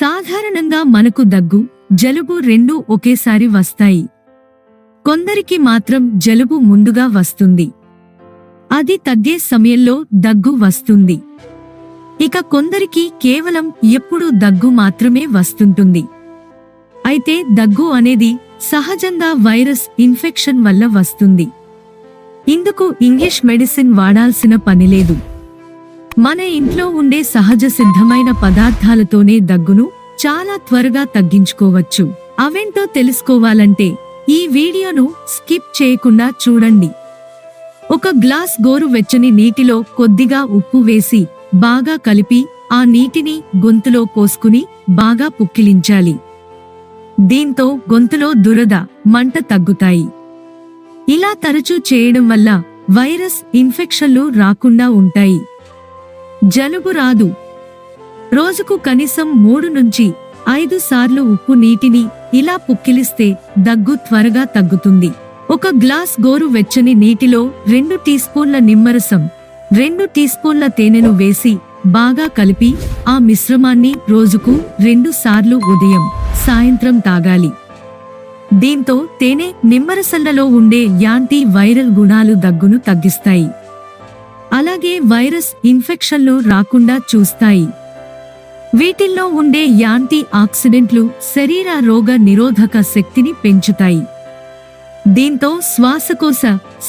సాధారణంగా మనకు దగ్గు జలుబు రెండూ ఒకేసారి వస్తాయి. కొందరికి మాత్రం జలుబు ముందుగా వస్తుంది. అది తగ్గే సమయంలో దగ్గు వస్తుంది. ఇక కొందరికి కేవలం ఎప్పుడూ దగ్గు మాత్రమే వస్తుంటుంది. అయితే దగ్గు అనేది సహజంగా వైరస్ ఇన్ఫెక్షన్ వల్ల వస్తుంది. ఇందుకు ఇంగ్లీష్ మెడిసిన్ వాడాల్సిన పనిలేదు మన ఇంట్లో ఉండే సహజ సిద్ధమైన పదార్థాలతోనే దగ్గును చాలా త్వరగా తగ్గించుకోవచ్చు. అవేంటో తెలుసుకోవాలంటే ఈ వీడియోను స్కిప్ చేయకుండా చూడండి. ఒక గ్లాస్ గోరు వెచ్చని నీటిలో కొద్దిగా ఉప్పు వేసి బాగా కలిపి ఆ నీటిని గొంతులో పోసుకుని బాగా పుక్కిలించాలి. దీంతో గొంతులో దురద మంట తగ్గుతాయి. ఇలా తరచూ చేయడం వల్ల వైరస్ ఇన్ఫెక్షన్లు రాకుండా ఉంటాయి. జలుబు రాదు. రోజుకు కనీసం మూడు నుంచి ఐదు సార్లు ఉప్పు నీటిని ఇలా పుక్కిలిస్తే దగ్గు త్వరగా తగ్గుతుంది. ఒక గ్లాస్ గోరు వెచ్చని నీటిలో రెండు టీ స్పూన్ల నిమ్మరసం రెండు టీ స్పూన్ల తేనెను వేసి బాగా కలిపి ఆ మిశ్రమాన్ని రోజుకు రెండు సార్లు ఉదయం సాయంత్రం తాగాలి. దీంతో తేనె నిమ్మరసంలలో ఉండే యాంటీ వైరల్ గుణాలు దగ్గును తగ్గిస్తాయి. అలాగే వైరస్ ఇన్ఫెక్షన్లు రాకుండా చూస్తాయి. వీటిల్లో ఉండే యాంటీ ఆక్సిడెంట్లు శరీర రోగ నిరోధక శక్తిని పెంచుతాయి. దీంతో శ్వాసకోశ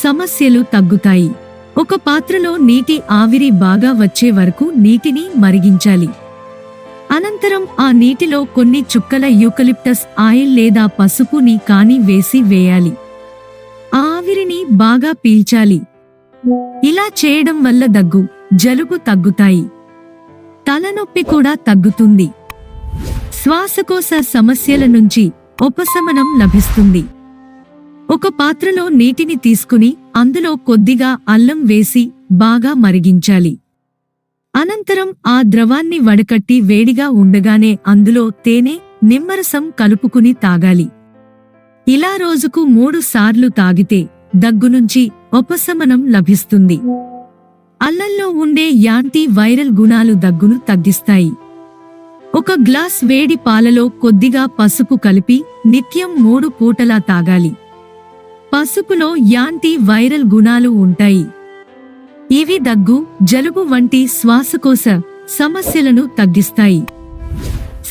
సమస్యలు తగ్గుతాయి. ఒక పాత్రలో నీటి ఆవిరి బాగా వచ్చే వరకు నీటిని మరిగించాలి. అనంతరం ఆ నీటిలో కొన్ని చుక్కల యూకలిప్టస్ ఆయిల్ లేదా పసుపుని కాని వేసి వేయాలి. ఆ ఆవిరిని బాగా పీల్చాలి. ఇలా చేయడం వల్ల దగ్గు జలుబు తగ్గుతాయి. తలనొప్పి కూడా తగ్గుతుంది. శ్వాసకోశ సమస్యల నుంచి ఉపశమనం లభిస్తుంది. ఒక పాత్రలో నీటిని తీసుకుని అందులో కొద్దిగా అల్లం వేసి బాగా మరిగించాలి. అనంతరం ఆ ద్రవాన్ని వడకట్టి వేడిగా ఉండగానే అందులో తేనె నిమ్మరసం కలుపుకుని తాగాలి. ఇలా రోజుకు మూడు సార్లు తాగితే దగ్గు నుంచి ఉపశమనం లభిస్తుంది. అల్లంలో ఉండే యాంటీ వైరల్ గుణాలు దగ్గును తగ్గిస్తాయి. ఒక గ్లాస్ వేడి పాలలో కొద్దిగా పసుపు కలిపి నిత్యం మూడు పూటలా తాగాలి. పసుపులో యాంటీ వైరల్ గుణాలు ఉంటాయి. ఇవి దగ్గు జలుబు వంటి శ్వాసకోశ సమస్యలను తగ్గిస్తాయి.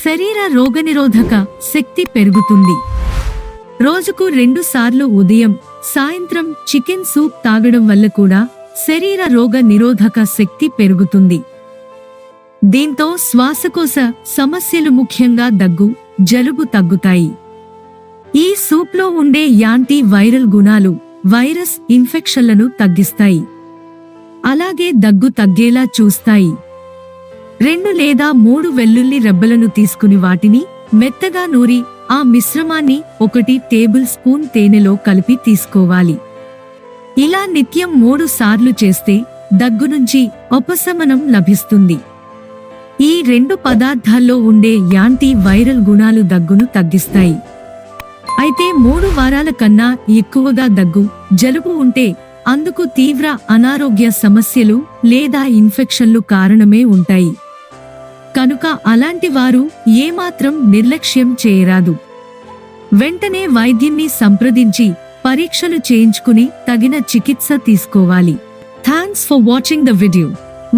శరీర రోగనిరోధక శక్తి పెరుగుతుంది. రోజుకు రెండు సార్లు ఉదయం సాయంత్రం చికెన్ సూప్ తాగడం వల్ల కూడా శరీర రోగ నిరోధక శక్తి పెరుగుతుంది. దీంతో శ్వాసకోశ సమస్యలు ముఖ్యంగా దగ్గు జలుబు తగ్గుతాయి. ఈ సూప్లో ఉండే యాంటీ వైరల్ గుణాలు వైరస్ ఇన్ఫెక్షన్లను తగ్గిస్తాయి. అలాగే దగ్గు తగ్గేలా చూస్తాయి. రెండు లేదా మూడు వెల్లుల్లి రెబ్బలను తీసుకుని వాటిని మెత్తగా నూరి ఆ మిశ్రమాన్ని ఒకటి టేబుల్ స్పూన్ తేనెలో కలిపి తీసుకోవాలి. ఇలా నిత్యం మూడు సార్లు చేస్తే దగ్గు నుంచి ఉపశమనం లభిస్తుంది. ఈ రెండు పదార్థాల్లో ఉండే యాంటీ వైరల్ గుణాలు దగ్గును తగ్గిస్తాయి. అయితే మూడు వారాల కన్నా ఎక్కువగా దగ్గు జలుబు ఉంటే అందుకు తీవ్ర అనారోగ్య సమస్యలు లేదా ఇన్ఫెక్షన్లు కారణమే ఉంటాయి. కనుక అలాంటి వారు ఏమాత్రం నిర్లక్ష్యం చేయరాదు. వెంటనే వైద్యున్ని సంప్రదించి పరీక్షలు చేయించుకుని తగిన చికిత్స తీసుకోవాలి. Thanks for watching the video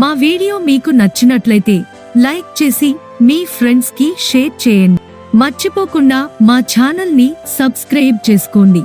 మా వీడియో మీకు నచ్చినట్లయితే లైక్ చేసి మీ ఫ్రెండ్స్కి షేర్ చేయండి. మర్చిపోకుండా మా ఛానల్ని సబ్స్క్రైబ్ చేసుకోండి.